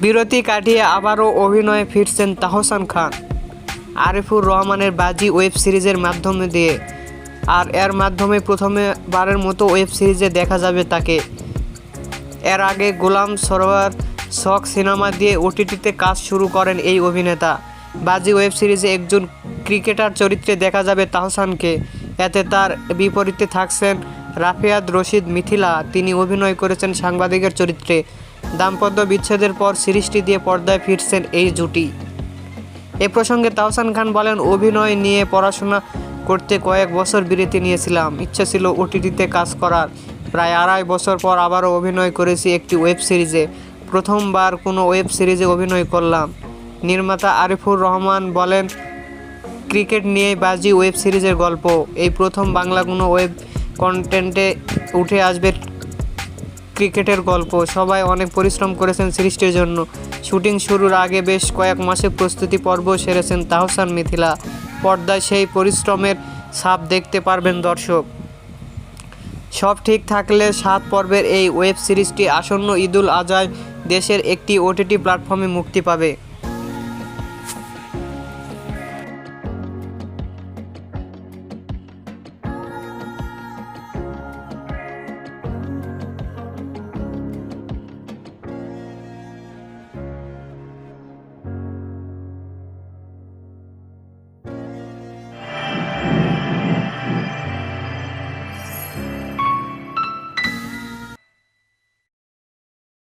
বিরতি কাটিয়ে আবারও অভিনয়ে ফিরছেন তাহসান খান। আরিফুর রহমানের বাজি ওয়েব সিরিজের মাধ্যমে দিয়ে। আর এর মাধ্যমে প্রথমে বারের মতো ওয়েব সিরিজে দেখা যাবে তাকে। এর আগে গোলাম সরোয়ার শখ সিনেমা দিয়ে ওটিটিতে কাজ শুরু করেন এই অভিনেতা। বাজি ওয়েব সিরিজে একজন ক্রিকেটার চরিত্রে দেখা যাবে তাহসানকে। এতে তার বিপরীতে থাকছেন রাফিয়াদ রশিদ মিথিলা। তিনি অভিনয় করেছেন সাংবাদিকের চরিত্রে। দাম্পত্য বিচ্ছেদের পর সিরিজটি দিয়ে পর্দায় ফিরছেন এই জুটি। এ প্রসঙ্গে তাহসান খান বলেন, অভিনয় নিয়ে পড়াশোনা করতে কয়েক বছর বিরতি নিয়েছিলাম। ইচ্ছা ছিল ওটিটিতে কাজ করার। প্রায় আড়াই বছর পর আবারও অভিনয় করেছি একটি ওয়েব সিরিজে। প্রথমবার কোনো ওয়েব সিরিজে অভিনয় করলাম। নির্মাতা আরিফুর রহমান বলেন, ক্রিকেট নিয়ে বাজি ওয়েব সিরিজের গল্প। এই প্রথম বাংলা কোনো ওয়েব কন্টেন্টে উঠে আসবে ক্রিকেটের গল্প। সবাই অনেক পরিশ্রম করেছেন সিরিজটির জন্য। শুটিং শুরুর আগে বেশ কয়েক মাসে প্রস্তুতি পর্ব সেরেছেন তাহসান মিথিলা। পর্দায় সেই পরিশ্রমের ছাপ দেখতে পারবেন দর্শক। সব ঠিক থাকলে সাত পর্বের এই ওয়েব সিরিজটি আসন্ন ঈদুল আজহায় দেশের একটি ওটিটি প্ল্যাটফর্মে মুক্তি পাবে।